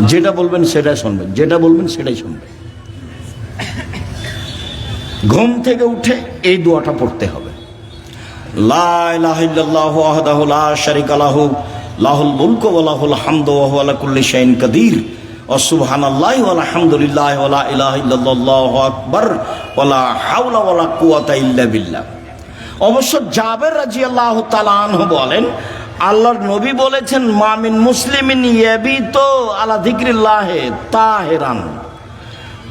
যেটা বলবেন সেটাই শুনবেন, যেটা বলবেন সেটাই শুনবেন। ঘুম থেকে উঠে এই দোয়াটা পড়তে হবে। লাহুল মুলকু ওয়া লাহুল হামদু ওয়া হুয়া আলা কুল্লি শাইইন কাদির। ওয়া সুবহানাল্লাহি ওয়া আলহামদুলিল্লাহি ওয়া লা ইলাহা ইল্লাল্লাহু অবশ্য জাবের রাদিয়াল্লাহু তাআলা আনহু বলেন আল্লাহর নবী বলেছেন মামিন মুসলিমিন ইয়াবিতু আলা যিকরিল্লাহি তাহিরান।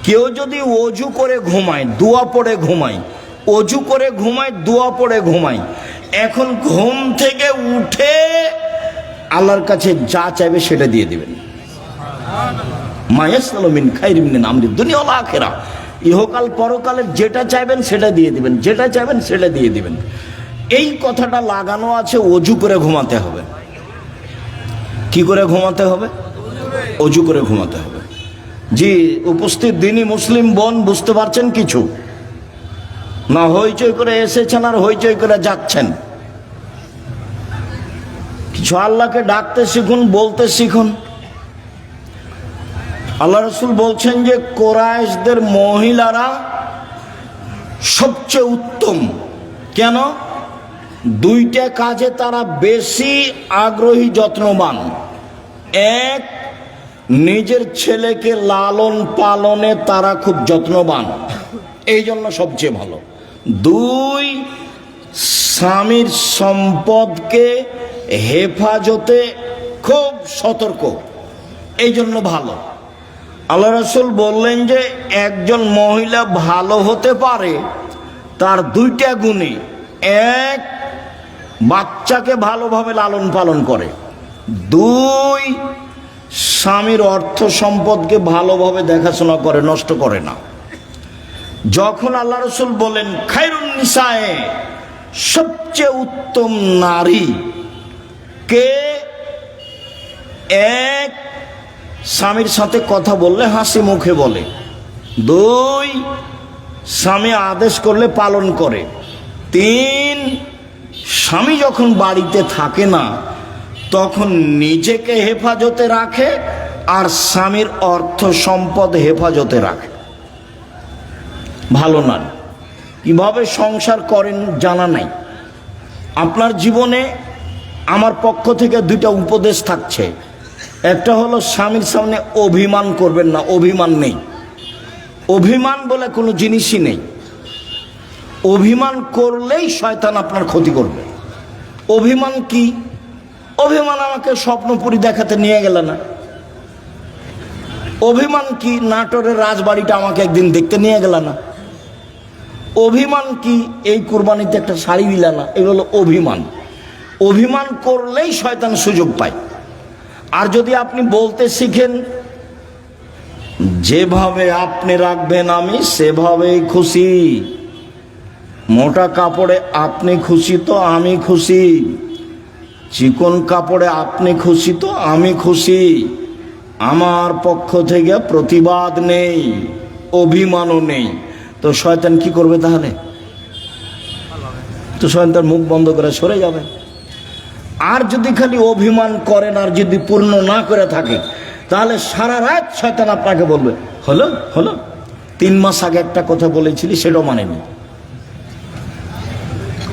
কেউ যদি অজু করে ঘুমায়, দোয়া পড়ে ঘুমায়, অজু করে ঘুমায়, দোয়া পড়ে ঘুমায়, এখন ঘুম থেকে উঠে আল্লাহর কাছে যা চাইবে সেটা দিয়ে দিবেন। মায়াসমিন খাইরিমিন আমরি দুনিয়া আখিরা ইহকাল পরকালের যেটা চাইবেন সেটা দিয়ে দিবেন, যেটা চাইবেন সেটা দিয়ে দিবেন। এই কথাটা লাগানো আছে অজু করে ঘুমাতে হবে। কি করে ঘুমাতে হবে? অজু করে ঘুমাতে হবে। জি, উপস্থিত দিনই মুসলিম বোন, বুঝতে পারছেন কিছু? না, হইচই করে এসেছেন আর হইচই করে যাচ্ছেন। কিছু আল্লাহকে ডাকতে শিখুন, বলতে শিখুন। আল্লাহ রসুল বলছেন যে কোরআশদের মহিলারা সবচেয়ে উত্তম। কেন? দুইটা কাজে তারা বেশি আগ্রহী, যত্নবান। এক, নিজের ছেলেকে লালন পালনে তারা খুব যত্নবান। এই জন্য সবচেয়ে ভালো। দুই, স্বামীর সম্পদকে হেফাজতে খুব সতর্ক। এই জন্য ভালো। আল্লাহ রসুল বললেন যে, একজন মহিলা ভালো হতে পারে তার দুইটা গুণে এক বাচ্চাকে ভালোভাবে লালন পালন করে। দুই, স্বামীর অর্থ সম্পদকে ভালোভাবে দেখাশোনা করে, নষ্ট করে না। যখন আল্লাহ রসুল বলেন খাইরুন নিসায়ে, সবচেয়ে উত্তম নারী কে? এক, স্বামীর সাথে কথা বললে হাসি মুখে বলে। দুই, স্বামী আদেশ করলে পালন করে। তিন স্বামী যখন বাড়িতে থাকে না, তখন নিজেকে হেফাজতে রাখে আর স্বামীর অর্থ সম্পদ হেফাজতে রাখে। ভালো না কীভাবে সংসার করেন জানা নাই। আপনার জীবনে আমার পক্ষ থেকে দুইটা উপদেশ থাকছে। একটা হলো, স্বামীর সামনে অভিমান করবেন না, অভিমান নেই। অভিমান বলে কোনো জিনিসই নেই। অভিমান করলেই শয়তান আপনার ক্ষতি করবে। অভিমান কি? অভিমান আমাকে স্বপ্নপুরি দেখাতে নিয়ে গেল না। অভিমান কি নাটোরের রাজবাড়িটা আমাকে একদিন দেখতে নিয়ে গেল না। অভিমান কি এই কুরবানিতে একটা শাড়ি দিলা না? এগুলো অভিমান। অভিমান করলেই শয়তান সুযোগ পায়। আর যদি আপনি বলতে শিখেন, যেভাবে আপনি রাখবেন আমি, সেভাবেই খুশি। মোটা কাপড়ে আপনি খুশি তো আমি খুশি। চিকন কাপড়ে আপনি খুশি তো আমি খুশি। আমার পক্ষ থেকে প্রতিবাদ নেই, অভিমানও নেই। তো শয়তান কি করবে তাহলে? তো শয়তান মুখ বন্ধ করে সরে যাবে। আর যদি খালি অভিমান করেন আর যদি পূর্ণ না করে থাকে, তাহলে সারা রাত শয়তান আপনাকে বলবে, হলো হলো। তিন মাস আগে একটা কথা বলেছিলি, সেটাও মানেনি।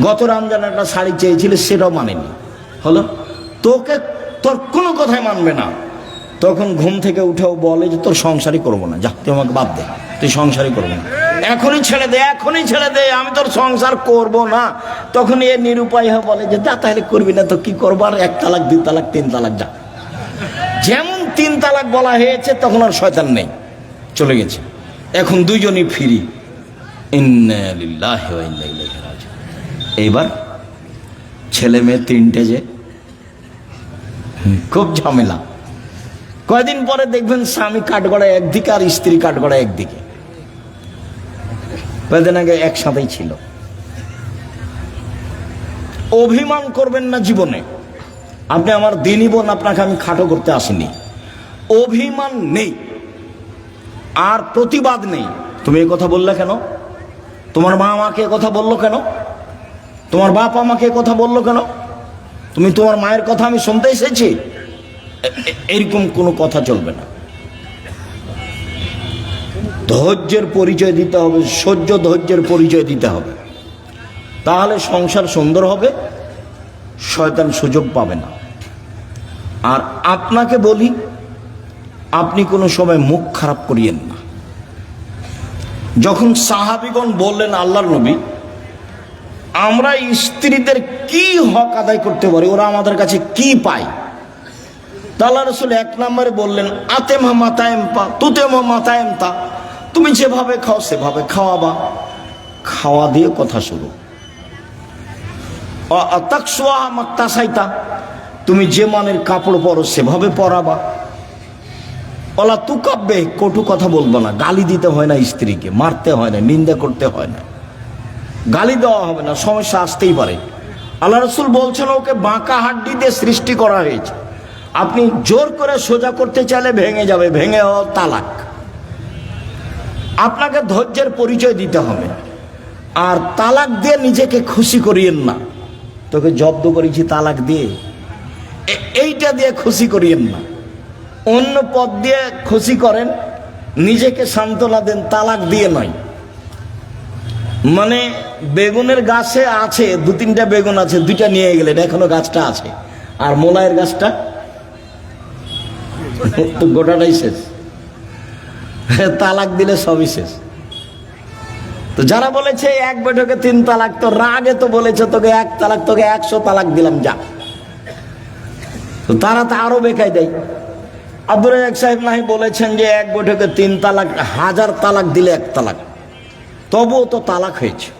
গত রমজান একটা শাড়ি চেয়েছিলি, সেটাও মানেনি। হলো? তোকে তোর কোনো কথাই মানবে না। তখন ঘুম থেকে উঠেও বলে যে, তোর সংসারই করব না, যা, তুই আমাকে বাদ দে, তুই সংসারই করব না। এখনই ছেড়ে দে, এখনই ছেড়ে দে, আমি তোর সংসার করব না। তখন এ নিরুপায় হয়ে বলে যে, যা, তাহলে করবি না তো, কি করব? আর এক তালাক, দুই তালাক, তিন তালাক, যা। যেমন তিন তালাক বলা হয়েছে, তখন আর শয়তান নেই, চলে গেছে। এখন দুইজনই ফিরি। ইন্না লিল্লাহি ওয়া ইন্না ইলাইহি রাজিউন। এইবার ছেলে মেয়ে তিনটে যে খুব ঝামেলা। কয়দিন পরে দেখবেন স্বামী কাঠগড়া একদিকে আর স্ত্রী কাঠগড়া একদিকে। কয়েকদিন আগে একসাথেই ছিল। অভিমান করবেন না জীবনে। আপনি আমার দিনই বোন, আপনাকে আমি খাটো করতে আসিনি। অভিমান নেই। আর প্রতিবাদ নেই। তুমি এই কথা বললে কেন? তোমার মা আমাকে এ কথা বলল কেন? তোমার বাপ আমাকে কথা বলল কেন? তুমি তোমার মায়ের কথা আমি শুনতে এসেছি? এরকম কোনো কথা চলবে না। ধৈর্যের পরিচয় দিতে হবে, সহ্য ধৈর্যের পরিচয় দিতে হবে। তাহলে সংসার সুন্দর হবে, শয়তান সুযোগ পাবে না। আর আপনাকে বলি, আপনি কোনো সময় মুখ খারাপ করিয়েন না। যখন সাহাবিগণ বললেন আল্লাহর নবী আমরা স্ত্রীদের কি হক আদায় করতে পারি? ওরা আমাদের কাছে কি পায়? তাল্লা রসুল এক নম্বরে বললেন, আতেমা মাতায়েম পা তুতে তুতেমা মাতায়েম তা। তুমি যেভাবে খাও, সেভাবে খাওয়াবা। খাওয়া দিয়ে কথা শুরু তাকসোয়া মাক্তাসাইতা। তুমি যে মানের কাপড় পরো, সেভাবে পরাবা। ওলা তু কাব্যে কটু কথা বলব না। গালি দিতে হয় না স্ত্রীকে, মারতে হয় না, নিন্দা করতে হয় না। গালি দেওয়া হবে না, সমস্যা আসতেই পারে। আল্লাহ রসুল বলছেন, ওকে বাঁকা হাড্ডি দিয়ে সৃষ্টি করা হয়েছে। আপনি জোর করে সোজা করতে চাইলে ভেঙে যাবে, ভেঙে তালাক। আপনাকে ধৈর্যের পরিচয় দিতে হবে। আর তালাক দিয়ে নিজেকে খুশি করিয়েন না। তোকে জব্দ করেছি তালাক দিয়ে। এইটা দিয়ে খুশি করিয়েন না। অন্য পথ দিয়ে খুশি করেন, নিজেকে সান্ত্বনা দেন, তালাক দিয়ে নয়। মানে বেগুনের গাছে আছে, দু তিনটা বেগুন আছে, দুইটা নিয়ে গেলেন, এখনও গাছটা আছে। আর মোলায়ের গাছটা? গোটাটাই শেষ। তালাক দিলে সবই শেষ। তো যারা বলেছে এক বৈঠকে তিন তালাক, তো রাগে তো বলেছে, তোকে এক তালাক, তোকে একশো তালাক দিলাম, যা। তারা তো আরও বেকায় দেয়। আব্দুল সাহেব নাহি বলেছেন যে এক বৈঠকে তিন তালাক, হাজার তালাক দিলে এক তালাক। তবুও তো তালাক হয়েছে।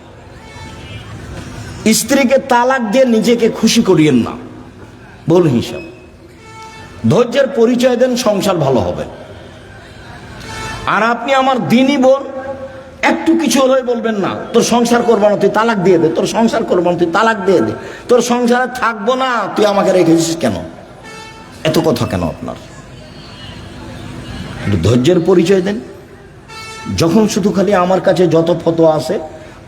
স্ত্রীকে তালাক দিয়ে নিজেকে খুশি করিয়েন না। ভুল হিসাব, ধৈর্যের পরিচয় দেন, সংসার ভালো হবে। আর আপনি আমার দিনই বোন একটু কিছু হলেই বলবেন না, তোর সংসার করব না, তুই তালাক দিয়ে দে, তোর সংসার করব না, তুই তালাক দিয়ে দে, তোর সংসারে থাকব না, তুই আমাকে রেখেছিস কেন? এত কথা কেন আপনার? ধৈর্যের পরিচয় দেন। যখন শুধু খালি আমার কাছে যত ফটো আছে,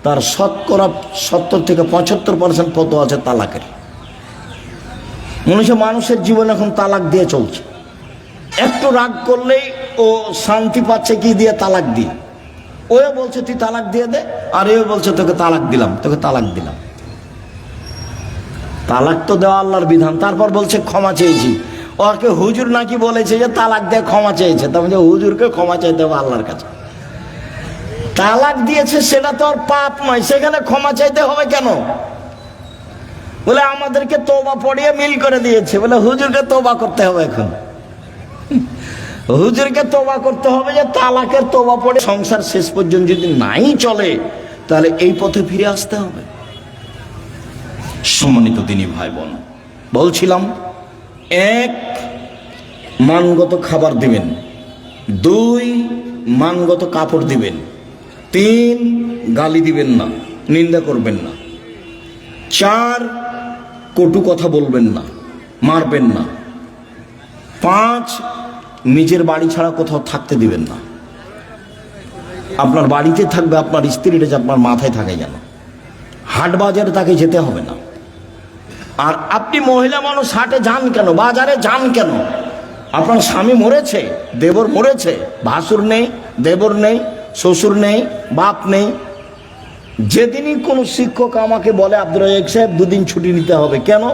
তার শতকরা সত্তর থেকে পঁচাত্তর পার্সেন্ট ফটো আছে তালাকের। মনে মানুষের জীবন এখন তালাক দিয়ে চলছে। একটু রাগ করলেই ও শান্তি পাচ্ছে কি দিয়ে? তালাক দিয়ে। ওয়ে বলছে, তুই তালাক দিয়ে দে। আর এও বলছে, তোকে তালাক দিলাম, তোকে তালাক দিলাম। তালাক তো দেওয়া আল্লাহর বিধান। তারপর বলছে, ক্ষমা চেয়েছি। ওকে হুজুর নাকি বলেছে যে, তালাক দিয়ে ক্ষমা চেয়েছে। তার হুজুরকে ক্ষমা চাইতে হবে আল্লাহর কাছে। তালাক দিয়েছে, সেটা তো আর পাপ নয়। সেখানে ক্ষমা চাইতে হবে কেন? বলে, আমাদেরকে তোবা পড়িয়ে মিল করে দিয়েছে। বলে, হুজুরকে তোবা করতে হবে এখন। হুজুরকে তোবা করতে হবে যে, তালাকের তোবা পড়ে সংসার শেষ পর্যন্ত যদি নাই চলে, তাহলে এই পথে ফিরে আসতে হবে। সম্মানিত তিনি ভাই বোন বলছিলাম, এক, মানগত খাবার দিবেন। দুই, মানগত কাপড় দিবেন। তিন গালি দিবেন না, নিন্দা করবেন না। চার কটু কথা বলবেন না, মারবেন না। পাঁচ নিজের বাড়ি ছাড়া কোথাও থাকতে দিবেন না। আপনার বাড়িতে থাকবে, আপনার স্ত্রীটা যে আপনার মাথায় থাকে যেন। হাট বাজারে তাকে যেতে হবে না। আর আপনি মহিলা মানুষ, হাটে যান কেন? বাজারে যান কেন? আপনার স্বামী মরেছে, দেবর মরেছে, ভাসুর নেই, দেবর নেই শ্বশুর নেই, বাপ নেই। যেদিনই কোনো শিক্ষক আমাকে বলে আব্দুল রাজাক সাহেব, দুদিন ছুটি নিতে হবে। কেন?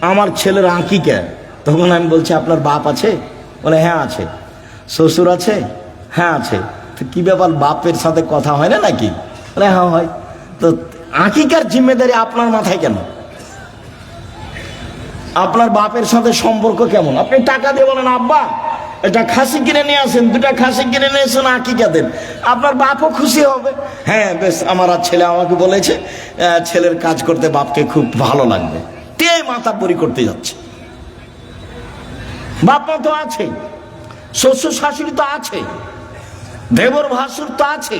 আমার ছেলের আঁকিকে তখন আমি বলছি, আপনার বাপ আছে? বলে হ্যাঁ আছে। শ্বশুর আছে? হ্যাঁ আছে। তো কি ব্যাপার, বাপের সাথে কথা হয় না নাকি? বলে হ্যাঁ হয়। তো আঁকিকার জিম্মেদারি আপনার মাথায় কেন? আপনার বাপের সাথে সম্পর্ক কেমন? আপনি টাকা দিয়ে বলেন, আব্বা এটা খাসি কিনে নিয়ে আসেন দুটা খাসি কিনে নিয়ে এসেন আকিকা দেন? আপনার বাপও খুশি হবে। হ্যাঁ বেশ, আমার আর ছেলে আমাকে বলেছে ছেলের কাজ করতে বাপকে খুব ভালো লাগবে। তে মাথা পরি করতে যাচ্ছে? বাপ মা তো আছেই শ্বশুর শাশুড়ি তো আছে, দেবর ভাসুর তো আছে,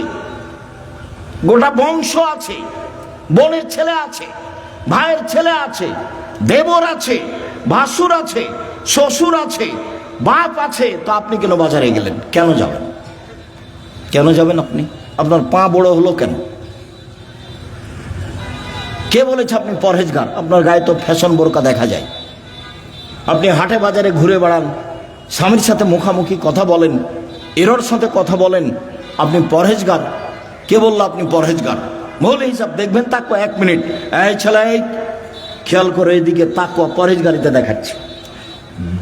গোটা বংশ আছে, বোনের ছেলে আছে, ভাইয়ের ছেলে আছে, দেবর আছে, ভাসুর আছে, শ্বশুর আছে বাপ আছে, তো আপনি কেন বাজারে গেলেন? কেন যাবেন? কেন যাবেন আপনি? আপনার পা বড় হলো কেন? কে বলেছে আপনি পরহেজগার? আপনার গায়ে তো ফ্যাশন বোরকা দেখা যায়। আপনি হাটে বাজারে ঘুরে বেড়ান, স্বামীর সাথে মুখামুখি কথা বলেন, এরর সাথে কথা বলেন, আপনি পরহেজগার? কে বলল আপনি পরহেজগার? মৌল হিসাব দেখবেন তাকো এক মিনিট। এই ছেলে খেয়াল করে এদিকে তাকো পরহেজগারিতে দেখাচ্ছে।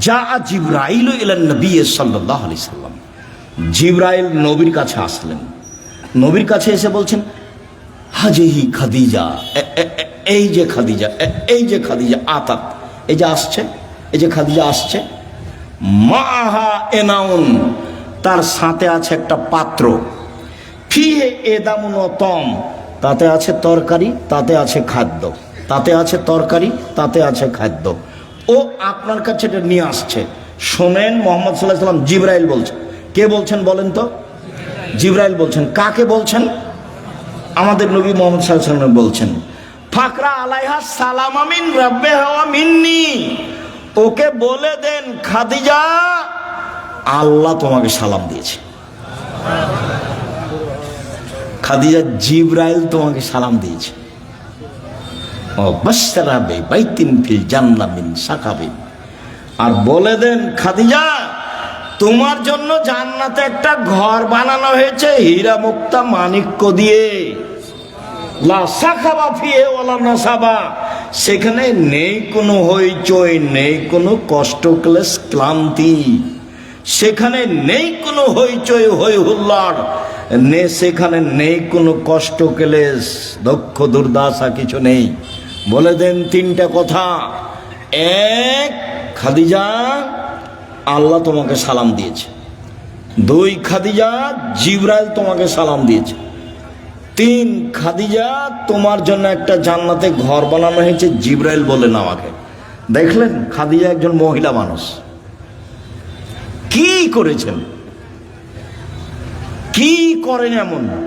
যা জিব্রাইল ইলান নবী সাল্লাল্লাহু আলাইহি সাল্লাম। জিব্রাইল নবীর কাছে আসলেন। নবীর কাছে এসে বলছেন, হাজেহি খাদিজা এই যে খাদিজা এই যে খাদিজা, আতাত, এই যে আসছে, এই যে খাদিজা আসছে মাহা এনাউন, তার সাথে আছে একটা পাত্র। ফিহে এদামুন তম, তাতে আছে তরকারি, তাতে আছে খাদ্য, তাতে আছে তরকারি, তাতে আছে খাদ্য। ও আপনার কাছে এটা নিয়ে আসছে। শোনেন, মোহাম্মদ সাল্লাহ সাল্লাম জিব্রাইল বলছেন কে বলছেন বলেন তো? জিব্রাইল বলছেন। কাকে বলছেন? আমাদের নবী মোহাম্মদ সাল্লাহ সাল্লাম বলছেন, ফাকরা আলাইহা সালাম আমিন রব্বে হাওয়া মিন্নি। ওকে বলে দেন, খাদিজা, আল্লাহ তোমাকে সালাম দিয়েছে। খাদিজা জিব্রাইল তোমাকে সালাম দিয়েছে। বাস্তারাবে বাইতিন ফিল জান্নামিন সাকাবিন আর বলে দেন, খাদিজা, তোমার জন্য জান্নাতে একটা ঘর বানানো হয়েছে হীরা মুক্তা মানিক্য দিয়ে। লা সাখাবা ফিয়ে ওলা নাসাবা। সেখানে নেই কোনো হইচই, নেই কোনো কষ্ট ক্লেশ ক্লান্তি। সেখানে নেই কোনো হইচই হই হুল্লার নে, সেখানে নেই কোনো কষ্ট ক্লেশ দক্ষ দুর্দশা, কিছু নেই। বলে দেন তিনটা কথা। এক, খাদিজা, আল্লাহ তোমাকে সালাম দিয়েছে। দুই, খাদিজা, জিব্রাইল তোমাকে সালাম দিয়েছে। তিন, খাদিজা, তোমার জন্য একটা জান্নাতে ঘর বানানো হয়েছে, জিব্রাইল বলেন আমাকে। দেখলেন, খাদিজা একজন মহিলা মানুষ। কি করেছেন? কি করেন এমন?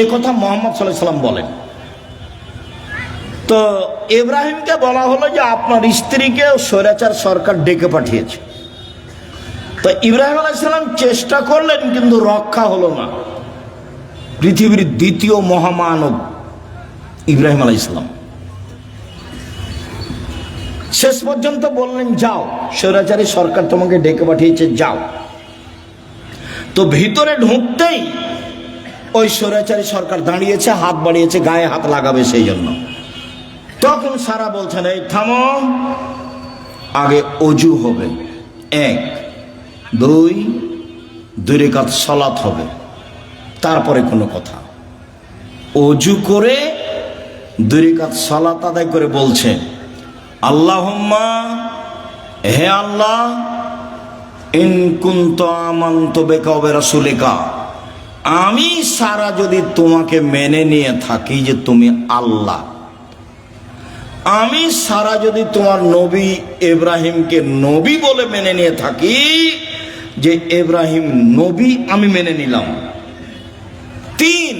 এ কথা মোহাম্মদ সাল্লাহ সাল্লাম বলেন। তো ইব্রাহিমকে বলা হলো যে আপনার স্ত্রীকে স্বৈরাচার সরকার ডেকে পাঠিয়েছে। তো ইব্রাহিম আলাইসালাম চেষ্টা করলেন, কিন্তু রক্ষা হলো না। পৃথিবীর দ্বিতীয় মহামানব ইব্রাহিম আলাইসালাম শেষ পর্যন্ত বললেন, যাও, স্বৈরাচারী সরকার তোমাকে ডেকে পাঠিয়েছে, যাও। তো ভিতরে ঢুকতেই ওই স্বৈরাচারী সরকার দাঁড়িয়েছে, হাত বাড়িয়েছে, গায়ে হাত লাগাবে সেই জন্য। তখন সারা বলছেন এই থামো, আগে অজু হবে। এক, দুই দুই রেখাত সলাৎ হবে। তারপরে কোনো কথা। অজু করে দুই রেখাত সলাৎ আদায় করে বলছে, আল্লাহম্মা, হে আল্লাহ, ইন কুন্ত আমান্ত বেকাবে রাসুলেকা আমি সারা যদি তোমাকে মেনে নিয়ে থাকি যে তুমি আল্লাহ, আমি সারা যদি তোমার নবী এব্রাহিমকে নবী বলে মেনে নিয়ে থাকি যে এব্রাহিম নবী আমি মেনে নিলাম। তিন,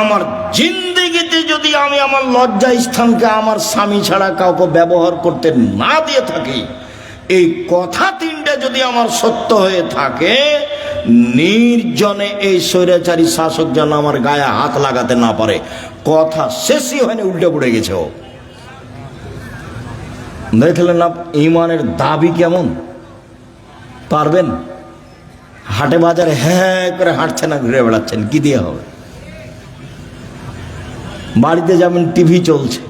আমার জিন্দিগিতে যদি আমি আমার লজ্জা স্থানকে আমার স্বামী ছাড়া কাউকে ব্যবহার করতে না দিয়ে থাকি, এই কথা তিনটা যদি আমার সত্য হয়ে থাকে নির্জনে এই স্বৈরাচারী শাসক যেন আমার গায়ে হাত লাগাতে না পারে। কথা শেষই হয়নি, উল্টে পড়ে গেছে ও। দেখলেন না, ইমানের দাবি কেমন? পারবেন? হাটে বাজারে হ্যাঁ করে হাঁটছেন না ঘুরে বেড়াচ্ছেন, কি দিয়ে হবে? বাড়িতে যাবেন টিভি চলছে,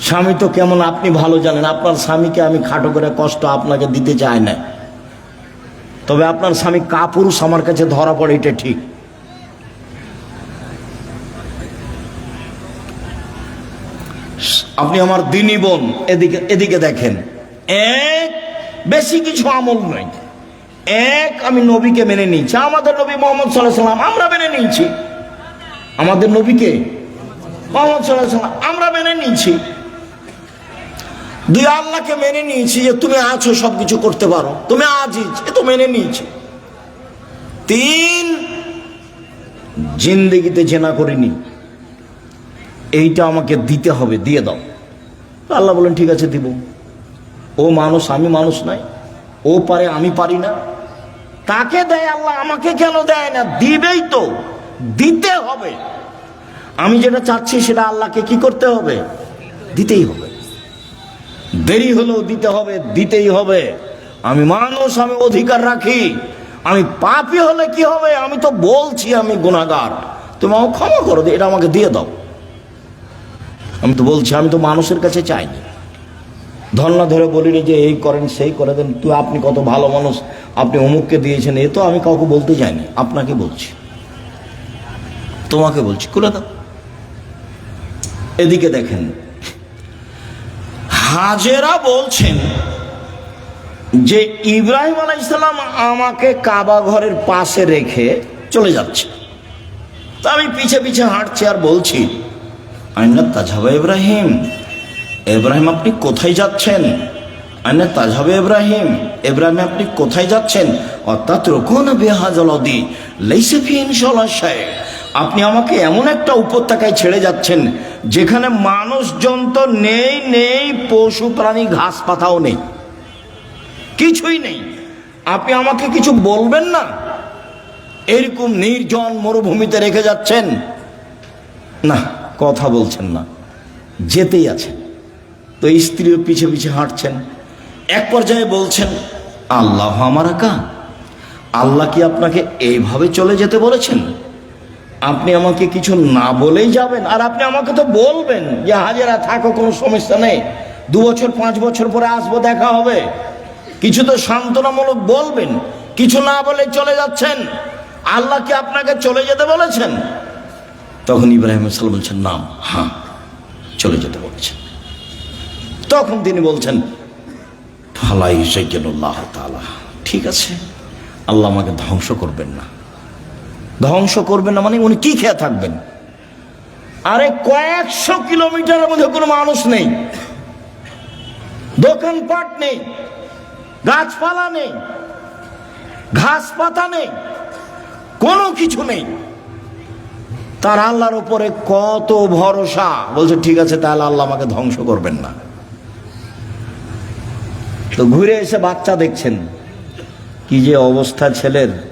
স্বামী তো কেমন আপনি ভালো জানেন, আপনার স্বামীকে আমি খাটো করে কষ্ট আপনাকে দিতে চাই না। তবে আপনার স্বামী কাপুরুষ আমার কাছে ধরা পড়ে, এটা ঠিক। আপনি আমার দিনী বোন, এদিকে এদিকে দেখেন। এক, বেশি কিছু আমল নয় এক, আমি নবীকে মেনে নিয়েছি। আমাদের নবী মোহাম্মদ সাল্লাহ সাল্লাম, আমরা মেনে নিয়েছি। আমাদের নবীকে মোহাম্মদ সাল্লাহ সাল্লাম, আমরা মেনে নিয়েছি। দুই আল্লাহকে মেনে নিয়েছি যে তুমি আছো সব কিছু করতে পারো। তুমি আজিজ, এ তো মেনে নিয়েছি। তিন, জিন্দেগিতে জেনা করিনি। এইটা আমাকে দিতে হবে, দিয়ে দাও। আল্লাহ বলেন ঠিক আছে, দিব। ও মানুষ, আমি মানুষ নাই। ও পারে, আমি পারি না। তাকে দেয় আল্লাহ, আমাকে কেন দেয় না? দিবেই তো। দিতে হবে। আমি যেটা চাচ্ছি, সেটা আল্লাহকে কি করতে হবে? দিতেই হবে। দেরি হলেও দিতে হবে, দিতেই হবে। আমি মানুষ, আমি অধিকার রাখি। আমি পাপি হলে কি হবে? আমি তো বলছি আমি গুণাগার তুমি আমাকে ক্ষমা করো, এটা আমাকে দিয়ে দাও। আমি তো বলছি, আমি তো মানুষের কাছে চাইনি। ধর্না ধরে বলিনি যে এই করেন, সেই করে দেন। তুই আপনি কত ভালো মানুষ, আপনি অমুককে দিয়েছেন, এ তো আমি কাউকে বলতে চাইনি আপনাকে বলছি। তোমাকে বলছি, খুলে দাও। এদিকে দেখেন হাজেরা বলছেন যে ইব্রাহিম আলাইসালাম আমাকে কাবা ঘরের পাশে রেখে চলে যাচ্ছে। তা আমি পিছে পিছে হাঁটছি আর বলছি আইনা তাজাবা ইব্রাহিম ইব্রাহিম আপনি কোথায় যাচ্ছেন? আইনা তাজাবে ইব্রাহিম ইব্রাহিম আপনি কোথায় যাচ্ছেন? অর্থাৎ রোকন বেহাজলদি লেসে ফিন সলাশায় আপনি আমাকে এমন একটা উপত্যকায় ছেড়ে যাচ্ছেন, যেখানে মানুষজন তো নেই নেই, পশু, প্রাণী, ঘাস, পাতাও নেই। কিছুই নেই। আপনি আমাকে কিছু বলবেন না? এরকম নির্জন মরুভূমিতে রেখে যাচ্ছেন? না, কথা বলছেন না। যেতেই আছেন। তো স্ত্রীও পিছে পিছে হাঁটছেন। এক পর্যায়ে বলছেন, আল্লাহ আমার আকা আল্লাহ কি আপনাকে এইভাবে চলে যেতে বলেছেন? আপনি আমাকে কিছু না বলেই যাবেন, আর আপনি আমাকে তো বলবেন যে হাজারা থাকো, কোনো সমস্যা নেই। দু বছর, পাঁচ বছর পরে আসব, দেখা হবে। কিছু তো সান্ত্বনামূলক বলবেন, কিছু না বলে চলে যাচ্ছেন। আল্লাহ কি আপনাকে চলে যেতে বলেছেন? তখন ইব্রাহিম সাল্লাম বলছেন, নাম হ্যাঁ চলে যেতে বলেছেন। তখন তিনি বলছেন ফালাই সৈকেনুল্লাহ তালা ঠিক আছে, আল্লাহ আমাকে ধ্বংস করবেন না। ধ্বংস করবেন না মানে উনি কি খেয়ে থাকবেন? আরে কয়েকশো কিলোমিটারের মধ্যে কোনো মানুষ নেই। দোকানপাট নেই। গাছপালা নেই। ঘাস পাতা নেই। কোনো কিছু নেই। তার আল্লাহর উপরে কত ভরসা। বলছে, ঠিক আছে, তাহলে আল্লাহ আমাকে ধ্বংস করবেন না। তো ঘুরে এসে বাচ্চা দেখছেন। কি যে অবস্থা ছেলের।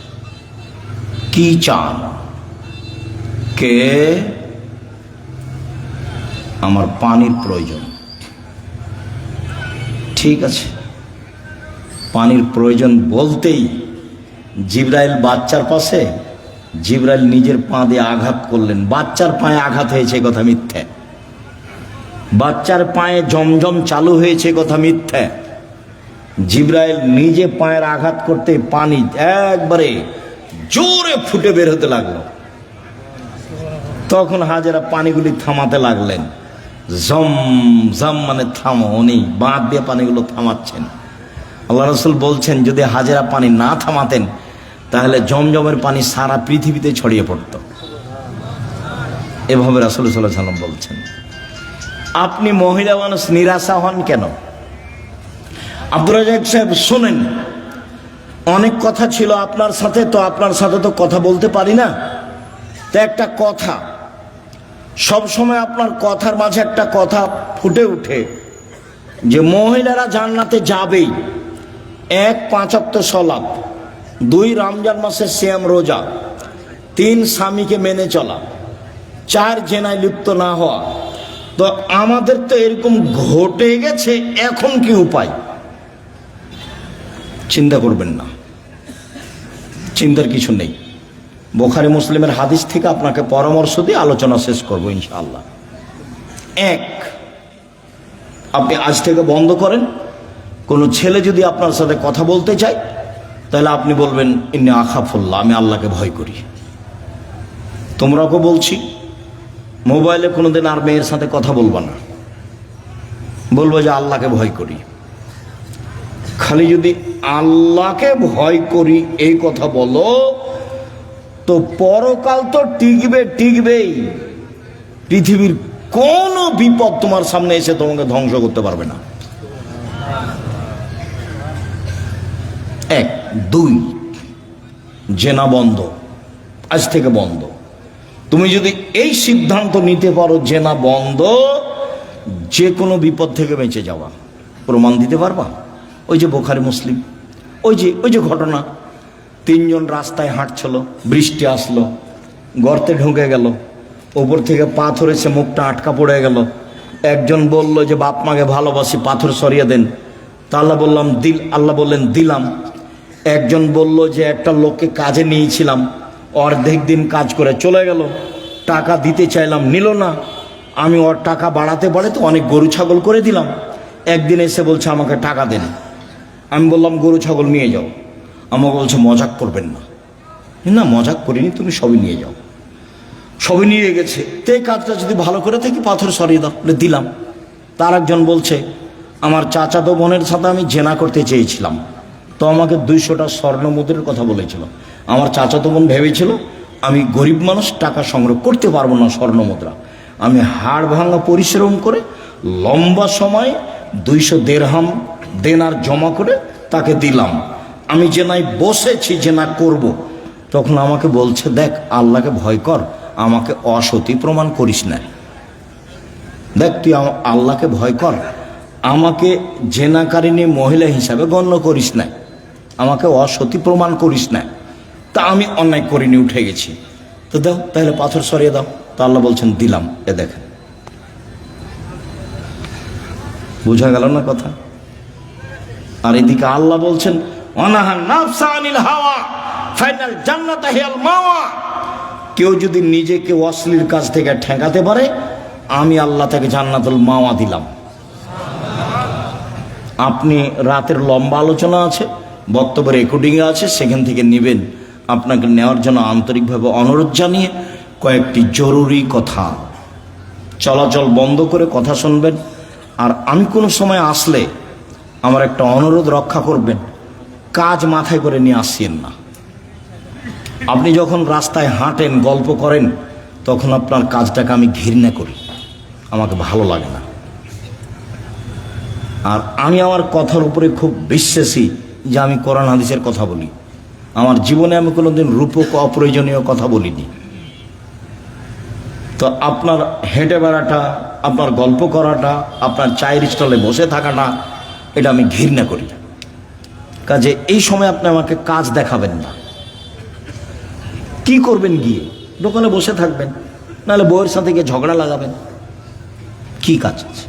কি চান কে আমার পানির প্রয়োজন ঠিক আছে। পানির প্রয়োজন বলতেই জিব্রাইল বাচ্চার পাশে জিব্রাইল নিজের পা দিয়ে আঘাত করলেন বাচ্চার পায়ে আঘাত হয়েছে কথা মিথ্যে। বাচ্চার পায়ে জমজম চালু হয়েছে কথা মিথ্যে। জিব্রাইল নিজে পায়ের আঘাত করতে পানি, একবারে জোরে ফুটে বের হতে লাগল। তখন হাজারা পানিগুলি থামাতে লাগলেন। জম জম মানে থামো, উনি বাঁধ দিয়ে পানিগুলো থামাচ্ছেন। আল্লাহ রসুল বলছেন, যদি হাজারা পানি না থামাতেন, তাহলে জমজমের পানি সারা পৃথিবীতে ছড়িয়ে পড়ত। এভাবে রাসুল সাল্লাহ সাল্লাম বলছেন। আপনি মহিলা মানুষ, নিরাশা হন কেন? রাজাক সাহেব, শোনেন অনেক কথা ছিল আপনার সাথে, তো আপনার সাথে তো কথা বলতে পারি না। তো একটা কথা, সব সময় আপনার কথার মাঝে একটা কথা ফুটে উঠে যে মহিলারা জান্নাতে যাবেই। এক পাঁচাত্ত সলাপ, দুই রমজান মাসের শ্যাম রোজা, তিন স্বামীকে মেনে চলা, চার জেনায় লিপ্ত না হওয়া। তো আমাদের তো এরকম ঘটে গেছে, এখন কি উপায়? চিন্তা করবেন না। চিন্তার কিছু নেই। বোখারি মুসলিমের হাদিস থেকে আপনাকে পরামর্শ দিয়ে আলোচনা শেষ করব ইনশাআল্লাহ। এক, আপনি আজ থেকে বন্ধ করেন। কোনো ছেলে যদি আপনার সাথে কথা বলতে চায়, তাহলে আপনি বলবেন, ইন্নি আখাফুল্লাহ, আমি আল্লাহকে ভয় করি। তোমরাকে বলছি, মোবাইলে কোনোদিন আর মেয়ের সাথে কথা বলবা না। বলব যে, আল্লাহকে ভয় করি। খালি যদি আল্লাহকে ভয় করি, এই কথা বলো, তো পরকাল তো টিকবে, টিকবেই। পৃথিবীর কোনো বিপদ তোমার সামনে এসে তোমাকে ধ্বংস করতে পারবে না। এক, দুই, জেনা বন্ধ, আজ থেকে বন্ধ। তুমি যদি এই সিদ্ধান্ত নিতে পারো, জেনা বন্ধ, যে কোনো বিপদ থেকে বেঁচে যাওয়া। প্রমাণ দিতে পারবা? ওই যে বোখারি মুসলিম, ওই যে ওই যে ঘটনা। তিনজন রাস্তায় হাঁটছিল, বৃষ্টি আসলো, গর্তে ঢুকে গেল, ওপর থেকে পাথর এসে মুখটা আটকা পড়ে গেল। একজন বলল যে, বাপ মাকে ভালোবাসি, পাথর সরিয়ে দেন। তা আল্লাহ বললাম, দিল আল্লাহ বললেন, দিলাম। একজন বলল যে, একটা লোককে কাজে নিয়েছিলাম, অর্ধেক দিন কাজ করে চলে গেল, টাকা দিতে চাইলাম, নিল না। আমি ওর টাকা বাড়াতে বাড়াতে অনেক গরু, ছাগল করে দিলাম। একদিন এসে বলছে, আমাকে টাকা দেন আমি বললাম, গরু, ছাগল নিয়ে যাও। আমাকে বলছে, মজাক করবেন না। না, মজাক করিনি, তুমি সবই নিয়ে যাও। সবই নিয়ে গেছে। তো এই কাজটা যদি ভালো করে থাকি, পাথর সরিয়ে দাও, বলে দিলাম। তার একজন বলছে, আমার চাচাতো বোনের সাথে আমি জেনা করতে চেয়েছিলাম। তো আমাকে দুইশোটা স্বর্ণ মুদ্রের কথা বলেছিল। আমার চাচাতো বোন ভেবেছিল, আমি গরিব মানুষ, টাকা সংগ্রহ করতে পারব না স্বর্ণ মুদ্রা। আমি হাড় ভাঙা পরিশ্রম করে লম্বা সময় দুইশো দেড়হাম দেনার জমা করে তাকে দিলাম। আমি যে নাই বসেছি, যে না করব। তখন আমাকে বলছে, দেখ, আল্লাহকে ভয় কর, আমাকে অসতী প্রমাণ করিস না। দেখ, তুই আল্লাহকে ভয় কর, আমাকে জেনাকারিনী মহিলা হিসাবে গণ্য করিস না। আমাকে অসতী প্রমাণ করিস না। তা আমি অন্যায় করিনি, উঠে গেছি। তো দাও, তাহলে পাথর সরিয়ে দাও। তা আল্লাহ বলছেন, দিলাম। এ দেখেন। বোঝা গেল না কথা? আর এদিকে আল্লাহ বলছেন কেউ যদি নিজেকে অশ্লীল কাজ থেকে ঠেকাতে পারে, আমি আল্লাহ তাকে জান্নাতুল মাওয়া দিলাম। আপনি রাতের লম্বা আলোচনা আছে বক্তব্য রেকর্ডিংয়ে আছে, সেখান থেকে নেবেন। আপনাকে নেওয়ার জন্য আন্তরিকভাবে অনুরোধ জানিয়ে কয়েকটি জরুরি কথা। চলাচল বন্ধ করে কথা শুনবেন, আর আমি কোনো সময় আসলে আমার একটা অনুরোধ রক্ষা করবেন। কাজ মাথায় করে নিয়ে আসছেন না। আপনি যখন রাস্তায় হাঁটেন, গল্প করেন, তখন আপনার কাজটাকে আমি ঘৃণা করি। আমাকে ভালো লাগে না। আর আমি আমার কথার উপরে খুব বিশ্বাসী যে আমি কোরআন হাদিসের কথা বলি। আমার জীবনে আমি কোনোদিন রূপক, অপ্রয়োজনীয় কথা বলিনি। তো আপনার হেঁটে বেড়াটা, আপনার গল্প করাটা, আপনার চায়ের স্টলে বসে থাকাটা এটা আমি ঘৃণা করি। কাজে এই সময় আপনি আমাকে কাজ দেখাবেন না। কি করবেন গিয়ে? দোকানে বসে থাকবেন, নাহলে বউয়ের সাথে গিয়ে ঝগড়া লাগাবেন। কি কাজ আছে?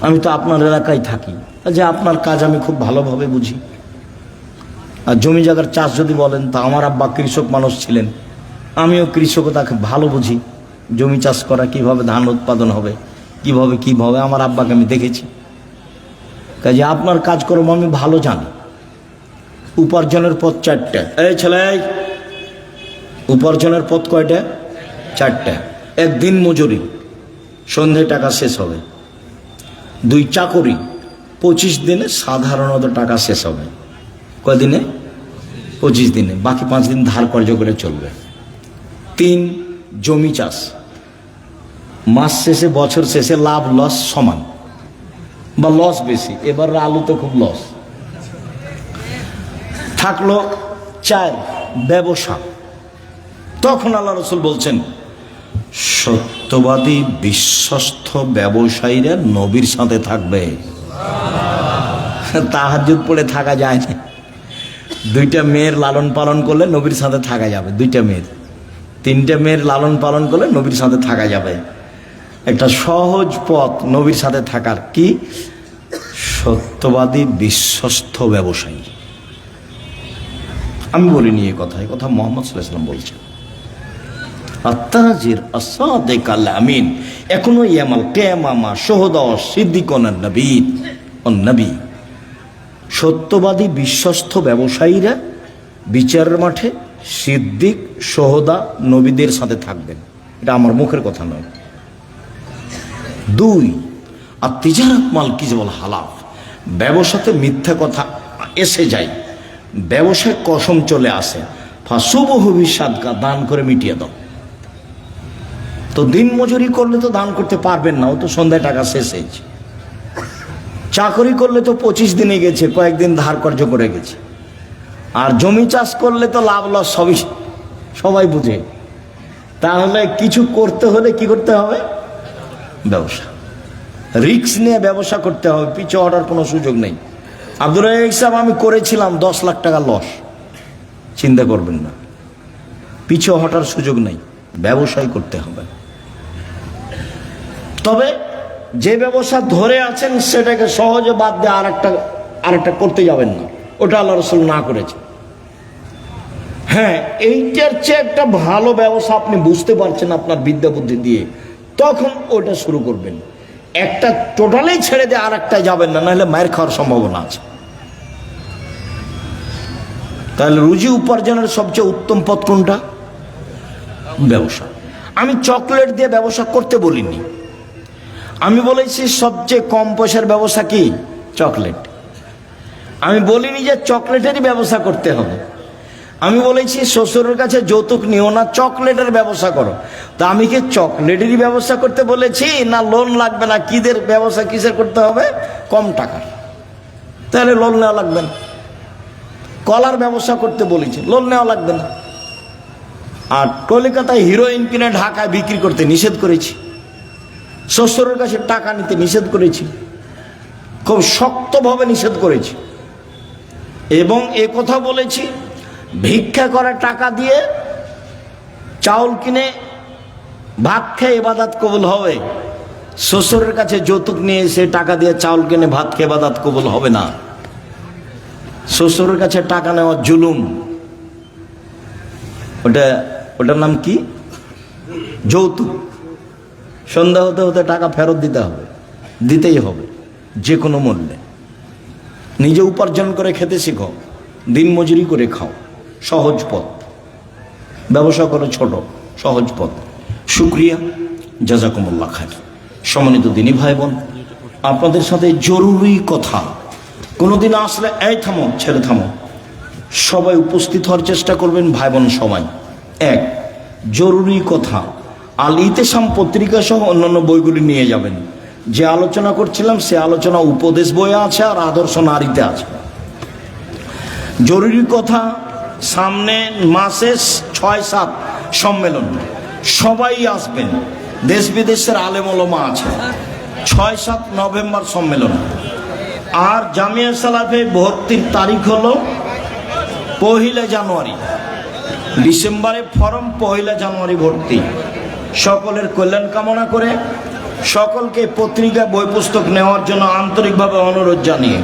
আমি তো আপনার এলাকায় থাকি যে আপনার কাজ আমি খুব ভালোভাবে বুঝি। আর জমি জায়গার চাষ যদি বলেন, তা আমার আব্বা কৃষক মানুষ ছিলেন। আমিও কৃষকতাকে ভালো বুঝি। জমি চাষ করা, কীভাবে ধান উৎপাদন হবে, কীভাবে কীভাবে আমার আব্বাকে আমি দেখেছি। কাজে আপনার কাজকর্ম আমি ভালো জানি। উপার্জনের পথ চারটে। এই ছেলে, উপার্জনের পথ কয়টা? চারটে। একদিন মজুরি, সন্ধে টাকা শেষ হবে। দুই চাকরি, পঁচিশ দিনে সাধারণত টাকা শেষ হবে। কয়দিনে পঁচিশ দিনে। বাকি পাঁচ দিন ধার কর্য করে চলবে। তিন, জমি চাষ। মাস শেষে, বছর শেষে লাভ লস সমান। বা লস বেশি। এবার আলু তো খুব লস থাকল চার ব্যবসা। তখন আল্লাহ রসুল বলছেন, সত্যবাদী, বিশ্বস্ত ব্যবসায়ীরা নবীর সাথে থাকবে। তাহাজুদ পড়ে থাকা যায় না। দুইটা মেয়ের লালন পালন করলে নবীর সাথে থাকা যাবে, দুইটা মেয়ের। তিনটা মেয়ের লালন পালন করলে নবীর সাথে থাকা যাবে। একটা সহজ পথ নবীর সাথে থাকার কি? সত্যবাদী, বিশ্বস্ত ব্যবসায়ী। আমি বলিনি এ কথা এই কথা মোহাম্মদ সাল্লাম বলছেন। আত্মাজির আসাদেক আল আমিন, এখনও ইয়ামাল কেমামা সোহদ সিদ্দিকন নবীদ ও নবী সত্যবাদী, বিশ্বস্ত ব্যবসায়ীরা বিচারের মাঠে সিদ্দিক সোহদা নবীদের সাথে থাকবেন। এটা আমার মুখের কথা নয়। দুই, আর তিজারাত মাল কি যে বল হালাফ ব্যবসাতে মিথ্যা কথা এসে যায়। ব্যবসায় কসম চলে আসে। ফাঁসুব ভবিষ্যাৎকা দান করে মিটিয়ে দাও। তো দিন মজুরি করলে তো দান করতে পারবেন না, ও তো সন্ধ্যায় টাকা শেষ হয়েছে। চাকরি করলে তো পঁচিশ দিনে গেছে, কয়েকদিন ধার কর্য করে গেছে। আর জমি চাষ করলে তো লাভ লস সবই সবাই বুঝে। তাহলে কিছু করতে হলে কি করতে হবে? ব্যবসা। রিক্স নিয়ে ব্যবসা করতে হবে, পিছু হটার কোনো সুযোগ নেই। আব্দুল সাহেব আমি করেছিলাম দশ লাখ টাকা লস চিন্তা করবেন না। পিছু হটার সুযোগ নেই ব্যবসায় করতে হবে। তবে যে ব্যবসা ধরে আছেন, সেটাকে সহজে বাদ দিয়ে আর একটা আর একটা করতে যাবেন না। ওটা আল্লাহ রসুল না করেছে হ্যাঁ এইটার চেয়ে একটা ভালো ব্যবসা আপনি বুঝতে পারছেন আপনার বিদ্যা বুদ্ধি দিয়ে। তখন ওটা শুরু করবেন। একটা টোটালেই ছেড়ে দিয়ে আর একটা যাবেন না, নাহলে মায়ের খাওয়ার সম্ভাবনা আছে। তাহলে রুজি উপার্জনের সবচেয়ে উত্তম পথ কোনটা? ব্যবসা। আমি চকলেট দিয়ে ব্যবসা করতে বলিনি। আমি বলেছি সবচেয়ে কম পয়সার ব্যবসা কি? চকলেট। আমি বলিনি যে চকলেটেরই ব্যবসা করতে হবে। আমি বলেছি, শ্বশুরের কাছে যৌতুক নিও না, চকলেটের ব্যবসা করো। তা আমি কি চকলেটেরই ব্যবসা করতে বলেছি, না লোন লাগবে না? কিদের ব্যবসা কিসের করতে হবে? কম টাকার। তাহলে লোন নেওয়া লাগবে না। কলার ব্যবসা করতে বলেছি লোন নেওয়া লাগবে না। আর কলিকাতায় হিরোইন কিনে ঢাকায় বিক্রি করতে নিষেধ করেছি। শ্বশুরের কাছে টাকা নিতে নিষেধ করেছি। খুব শক্তভাবে নিষেধ করেছি। এবং এ কথা বলেছি ভিক্ষা করে টাকা দিয়ে চাউল কিনে ভাত খেয়ে এবাদাত কবুল হবে। শ্বশুরের কাছে যৌতুক নিয়ে এসে টাকা দিয়ে চাউল কিনে ভাত খেয়ে এবাদাত কবুল হবে না। শ্বশুরের কাছে টাকা নেওয়া জুলুম। ওটা, ওটার নাম কি? যৌতুক। সন্ধ্যা হতে হতে টাকা ফেরত দিতে হবে। দিতেই হবে যে কোনো মূল্যে। নিজে উপার্জন করে খেতে শিখো, দিন মজুরি করে খাও। সহজ পথ। ব্যবসা করো ছোট, সহজ পথ। শুক্রিয়া, জাজাকুমুল্লাহ খায় সম্মানিত দিনী ভাই বোন আপনাদের সাথে জরুরি কথা। কোনোদিন আসলে এই থামো, ছেড়ে থামো। সবাই উপস্থিত হওয়ার চেষ্টা করবেন ভাই বোন সবাই। এক, জরুরি কথা। আল ইতেসাম পত্রিকা সহ অন্যান্য বইগুলি নিয়ে যাবেন। যে আলোচনা করছিলাম, সে আলোচনা উপদেশ বইয়ে আছে আর আদর্শ নারীতে আছে। জরুরি কথা সামনে মাসে ছয় সাত সম্মেলন। সবাই আসবেন। দেশ বিদেশের আলেমলমা আছে। ছয় সাত নভেম্বর সম্মেলন। আর জামিয়া সালাফে ভর্তির তারিখ হলো পহিলা জানুয়ারি। ডিসেম্বরে ফরম পহিলা জানুয়ারি ভর্তি। সকলের কল্যাণ কামনা করে সকলকে পত্রিকা বই পুস্তক নেওয়ার জন্য আন্তরিকভাবে অনুরোধ জানিয়ে